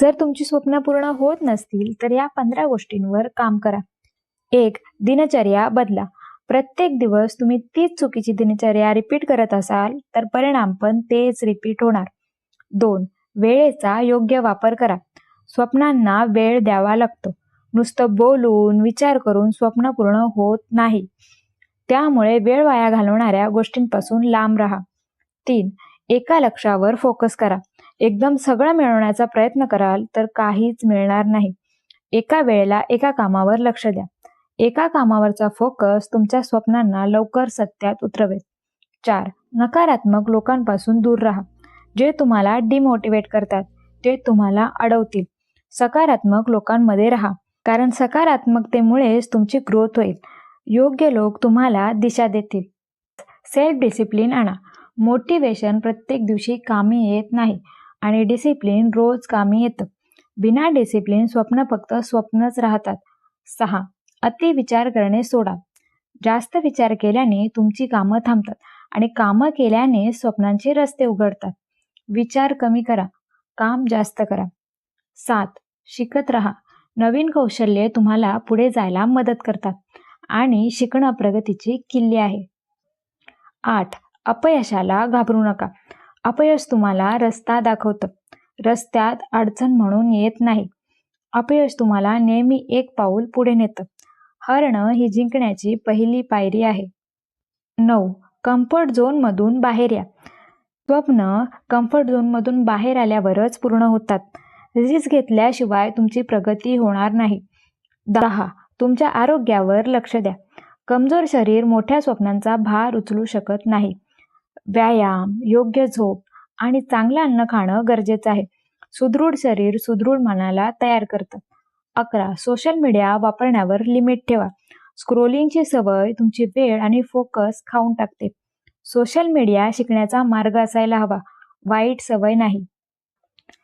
जर तुमची स्वप्न पूर्ण होत नसतील तर या पंधरा गोष्टींवर काम करा. एक दिनचर्या बदला. प्रत्येक दिवस तुम्ही तीच चुकीची दिनचर्या रिपीट करत असाल तर परिणाम पण तेच रिपीट होणार. दोन वेळेचा योग्य वापर करा. स्वप्नांना वेळ द्यावा लागतो. नुसतं बोलून विचार करून स्वप्न पूर्ण होत नाही. त्यामुळे वेळ वाया घालवणाऱ्या गोष्टींपासून लांब राहा. तीन एका लक्षावर फोकस करा. एकदम सगळं मिळवण्याचा प्रयत्न कराल तर काहीच मिळणार नाही. एका वेळेला एका कामावर लक्ष द्या. एका कामावरचा फोकस तुमच्या स्वप्नांना लवकर सत्यात उतरवेल. चार नकारात्मक लोकांपासून दूर राहा. जे तुम्हाला डिमोटिवेट करतात ते तुम्हाला अडवतील. सकारात्मक लोकांमध्ये राहा. कारण सकारात्मकतेमुळेच तुमची ग्रोथ होईल. योग्य लोक तुम्हाला दिशा देतील. सेल्फ डिसिप्लिन आणा. मोटिवेशन प्रत्येक दिवशी कामी येत नाही. आणि डिसिप्लिन रोज कामी येतं. बिना डिसिप्लिन स्वप्न फक्त स्वप्नच राहतात. सहा. अति विचार करणे सोडा. जास्त विचार केल्याने तुमची कामं थांबतात आणि कामं केल्याने स्वप्नांचे रस्ते उघडतात. विचार कमी करा. काम जास्त करा. सात. शिकत राहा. नवीन कौशल्ये तुम्हाला पुढे जायला मदत करतात आणि शिकणं प्रगतीची किल्ली आहे. आठ. अपयशाला घाबरू नका. अपयश तुम्हाला रस्ता दाखवतं. रस्त्यात अडचण म्हणून येत नाही. अपयश तुम्हाला नेहमी एक पाऊल पुढे नेतं. हरणं ही जिंकण्याची पहिली पायरी आहे. नऊ. कम्फर्ट झोनमधून बाहेर या. स्वप्न कम्फर्ट झोनमधून बाहेर आल्यावरच पूर्ण होतात. रिस्क घेतल्याशिवाय तुमची प्रगती होणार नाही. दहा. तुमच्या आरोग्यावर लक्ष द्या. कमजोर शरीर मोठ्या स्वप्नांचा भार उचलू शकत नाही. व्यायाम योग्य झोप आणि चांगलं अन्न खाणं गरजेचं आहे. सुदृढ शरीर सुदृढ मनाला तयार करतं. अकरा सोशल मीडिया वापरण्यावर लिमिट ठेवा. स्क्रोलिंगची सवय तुमची वेळ आणि फोकस खाऊन टाकते. सोशल मीडिया शिकण्याचा मार्ग असायला हवा. वाईट सवय नाही.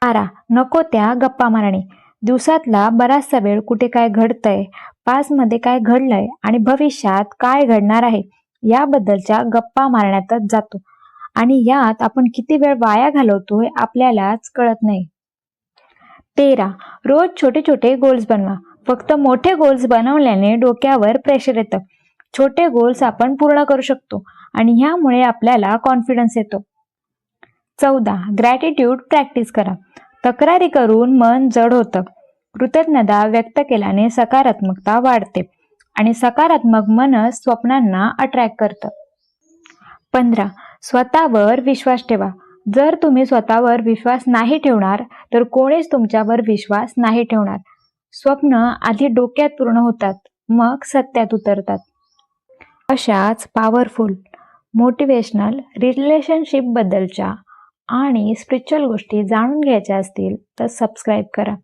बारा नको त्या गप्पा मारणे. दिवसातला बराचसा वेळ कुठे काय घडतंय पासमध्ये काय घडलंय आणि भविष्यात काय घडणार आहे याबद्दलच्या गप्पा मारण्यातच जातो. आणि यात आपण किती वेळ वाया घालवतोय आपल्यालाच कळत नाही. तेरा. रोज छोटे छोटे गोल्स बनवा. फक्त मोठे गोल्स बनवल्याने डोक्यावर प्रेशर येतं. छोटे गोल्स आपण पूर्ण करू शकतो आणि ह्यामुळे आपल्याला कॉन्फिडन्स येतो. चौदा. ग्रॅटिट्यूड प्रॅक्टिस करा. तक्रारी करून मन जड होतं. कृतज्ञता व्यक्त केल्याने सकारात्मकता वाढते आणि सकारात्मक मनच स्वप्नांना अट्रॅक्ट करतं. पंधरा. स्वतःवर विश्वास ठेवा. जर तुम्ही स्वतःवर विश्वास नाही ठेवणार तर कोणीच तुमच्यावर विश्वास नाही ठेवणार. स्वप्न आधी डोक्यात पूर्ण होतात मग सत्यात उतरतात. अशाच पॉवरफुल मोटिवेशनल रिलेशनशिपबद्दलच्या आणि स्पिरिच्युअल गोष्टी जाणून घ्यायच्या असतील तर सबस्क्राईब करा.